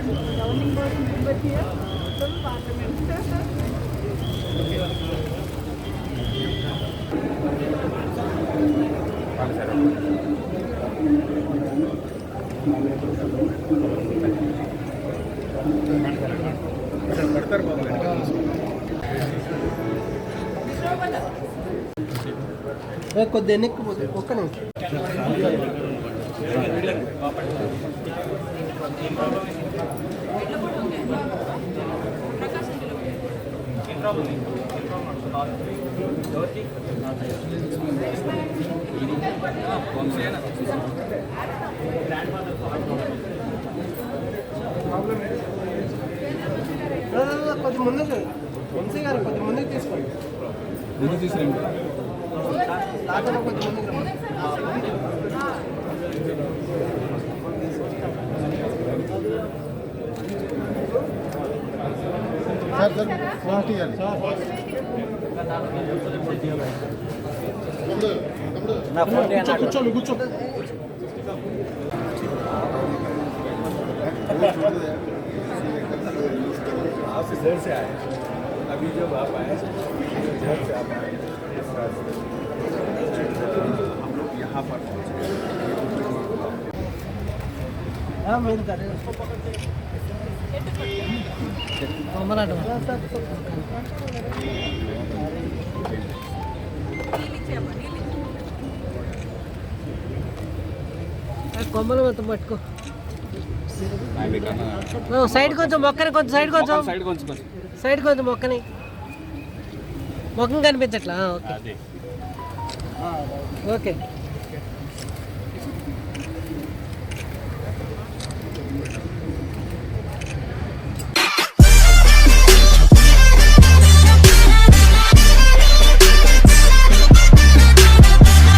standing board in Tibet here, కొద్ది ఒక్క నిమిషం కొద్ది ముందుకు వంశీ గారు కొద్ది ముందుకు తీసుకోండి ముందు తీసుకురండి తాతను కొద్ది ముందుకు రా. సార్ సార్ ఫాస్ట్ ఇవ్వాలి కూర్చో కూర్చోండి కూర్చో आप इधर से आए अभी जब आप आए इधर से आप आए इस रास्ते से। हम लोग यहाँ पर पहुँचे ఆ, మీరు సరే కొమ్మలాట కొమ్మలు మొత్తం పట్టుకో. సైడ్ కొంచెం మొక్కని కొంచెం సైడ్ కొంచెం. సైడ్ కొంచెం కొంచెం సైడ్ కొంచెం మొక్కని. మొక్కం కనిపించట్లా? ఓకే. ఓకే.